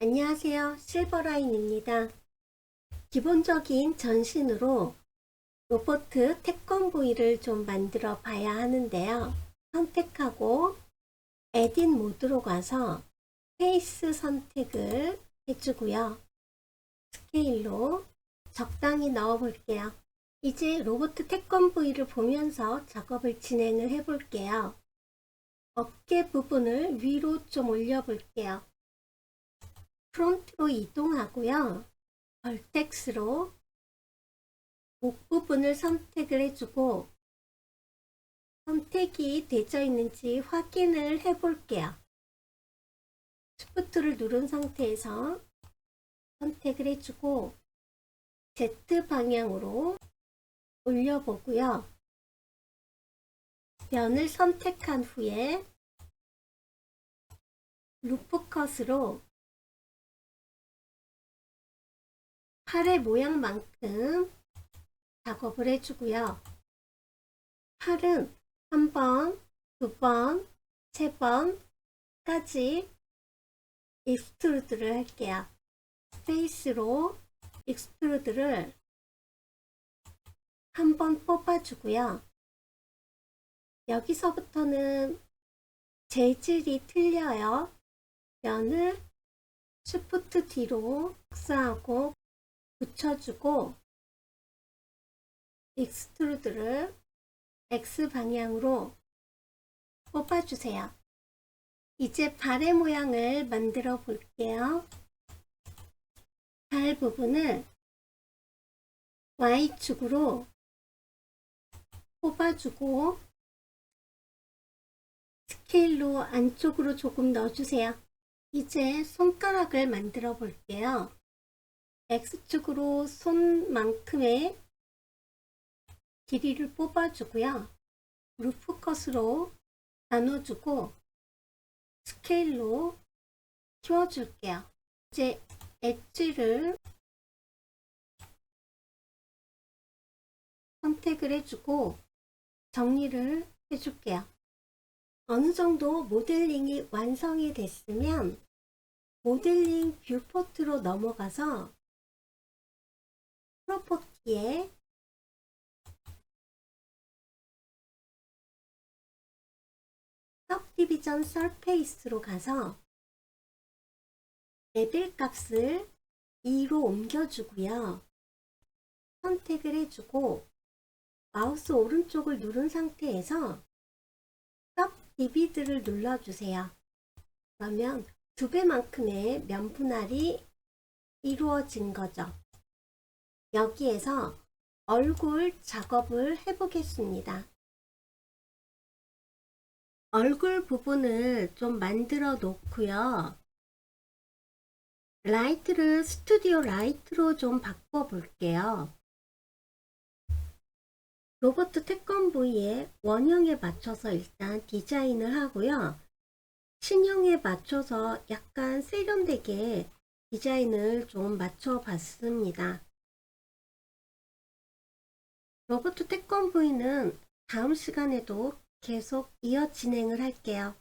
안녕하세요. 실버라인입니다. 기본적인 전신으로 로봇 태권브이를 좀 만들어 봐야 하는데요. 선택하고 에딧 모드로 가서 페이스 선택을 해주고요. 스케일로 적당히 넣어 볼게요. 이제 로봇 태권브이를 보면서 작업을 진행을 해 볼게요. 어깨 부분을 위로 좀 올려 볼게요. 프론트로 이동하고요. 벌텍스로 목 부분을 선택을 해주고 선택이 되어 있는지 확인을 해 볼게요. 시프트를 누른 상태에서 선택을 해주고 Z 방향으로 올려보고요. 면을 선택한 후에 루프 컷으로 팔의 모양만큼 작업을 해주고요. 팔은 한 번, 두 번, 세 번까지 익스트루드를 할게요. 스페이스로 익스트루드를 한 번 뽑아주고요. 여기서부터는 재질이 틀려요. 면을 쉬프트 뒤로 흑사하고 붙여주고 익스트루드를 X 방향으로 뽑아주세요. 이제 발의 모양을 만들어 볼게요. 발 부분을 Y축으로 뽑아주고 스케일로 안쪽으로 조금 넣어주세요. 이제 손가락을 만들어 볼게요. X축으로 손만큼의 길이를 뽑아주고요. 루프 컷으로 나눠주고 스케일로 키워줄게요. 이제 엣지를 선택을 해주고 정리를 해줄게요. 어느 정도 모델링이 완성이 됐으면 모델링 뷰포트로 넘어가서 프로퍼티에 Subdivision Surface로 가서 레벨 값을 2로 옮겨주고요. 선택을 해주고 마우스 오른쪽을 누른 상태에서 Subdivid를 눌러주세요. 그러면 두 배만큼의 면분할이 이루어진 거죠. 여기에서 얼굴 작업을 해보겠습니다. 얼굴 부분을 좀 만들어 놓고요. 라이트를 스튜디오 라이트로 좀 바꿔 볼게요. 로봇 태권브이의 원형에 맞춰서 일단 디자인을 하고요. 신형에 맞춰서 약간 세련되게 디자인을 좀 맞춰 봤습니다. 로봇 태권브이는 다음 시간에도 계속 이어 진행을 할게요.